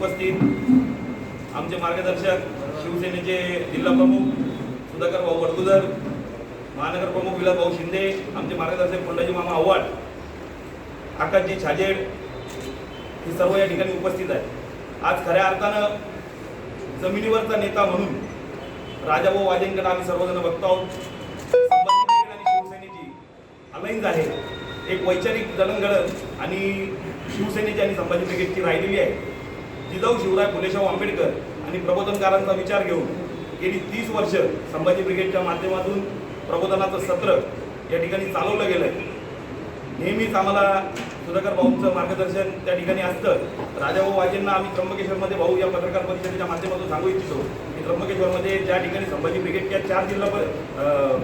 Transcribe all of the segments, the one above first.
उपस्थित आमचे मार्गदर्शक शिवसेनेचे जिल्हा प्रमुख सुधाकर भाऊ वडगुजर महानगर प्रमुख विलास भाऊ शिंदे आमचे मार्गदर्शक पंडाजी मामा आव्हाड आकाशजी छाजेड हे सर्व या ठिकाणी उपस्थित आहेत. आज खऱ्या अर्थानं जमिनीवरचा नेता म्हणून राजाभाऊ वाजेंकडे आम्ही सर्वजण बघतो आहोत. आणि शिवसेनेची अलाईन्स आहे. एक वैचारिक जडणघडण आणि शिवसेनेची आणि संभाजी ब्रिगेडची राहिलेली आहे. जिजाऊ शिवराय फुलेशाहू आंबेडकर आणि प्रबोधनकारांचा विचार घेऊन गेली तीस वर्ष संभाजी ब्रिगेडच्या माध्यमातून प्रबोधनाचं सत्र या ठिकाणी चालवलं गेलं आहे नेहमीच आम्हाला सुधाकर भाऊंचं मार्गदर्शन त्या ठिकाणी असतं. राजाभाऊ वाजेंना आम्ही त्र्यंबकेश्वरमध्ये भाऊ या पत्रकार परिषदेच्या माध्यमातून सांगू इच्छितो. की त्र्यंबकेश्वरमध्ये ज्या ठिकाणी संभाजी ब्रिगेडच्या चार जिल्हा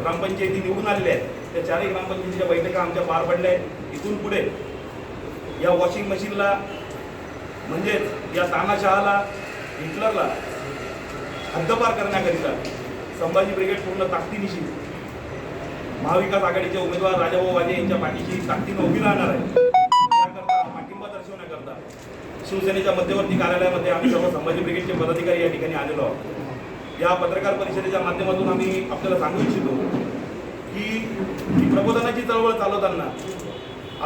ग्रामपंचायती निवडून आलेल्या आहेत त्या चारही ग्रामपंचायतीच्या बैठका आमच्या पार पडल्या आहेत. इथून पुढे या वॉशिंग मशीनला म्हणजेच या तानाशहाला हिटलरला हद्दपार करण्याकरिता संभाजी ब्रिगेड पूर्ण ताकदीनिशी महाविकास आघाडीचे उमेदवार राजाभाऊ वाजे यांच्या पाठीशी ताकदीनं उभी राहणार आहे. त्याकरता पाठिंबा दर्शवण्याकरता शिवसेनेच्या मध्यवर्ती कार्यालयामध्ये आम्ही सर्व संभाजी ब्रिगेडचे पदाधिकारी या ठिकाणी आलेलो आहोत. या पत्रकार परिषदेच्या माध्यमातून आम्ही आपल्याला सांगू इच्छितो की प्रबोधनाची चळवळ चालवताना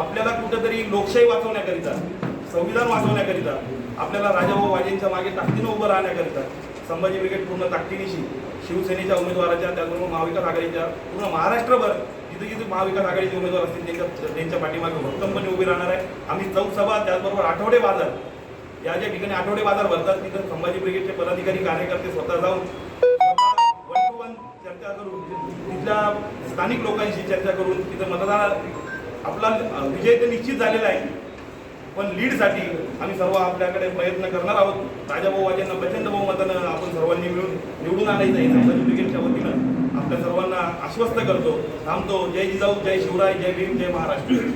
आपल्याला कुठेतरी लोकशाही वाचवण्याकरिता संविधान वाचवण्याकरिता आपल्याला राजाभाऊ वाजेंच्या मागे ताकदीनं उभं राहण्याकरिता संभाजी ब्रिगेड पूर्ण ताकदीनिशी शिवसेनेच्या उमेदवाराच्या त्याचबरोबर महाविकास आघाडीच्या पूर्ण महाराष्ट्रभर जिथे जिथे महाविकास आघाडीचे उमेदवार असतील त्यांच्या त्यांच्या पाठीमागे भक्कमपणे उभी राहणार आहे. आम्ही चौक सभा त्याचबरोबर आठवडे बाजार या ज्या ठिकाणी आठवडे बाजार भरतात तिथं संभाजी ब्रिगेडचे पदाधिकारी कार्यकर्ते स्वतः जाऊन वन टू वन चर्चा करून तिथल्या स्थानिक लोकांशी चर्चा करून तिथं मतदार आपला विजय तर निश्चित झालेला आहे. पण लीडसाठी आम्ही सर्व आपल्याकडे प्रयत्न करणार आहोत. राजाभाऊ वाजेंना प्रचंड बहुमतानं आपण सर्वांनी मिळून निवडून आणायचं आहे. संभाजी ब्रिगेडच्या वतीनं आपल्या सर्वांना आश्वस्त करतो. थांबतो. जय जिजाऊ जय शिवराय जय भीम जय महाराष्ट्र.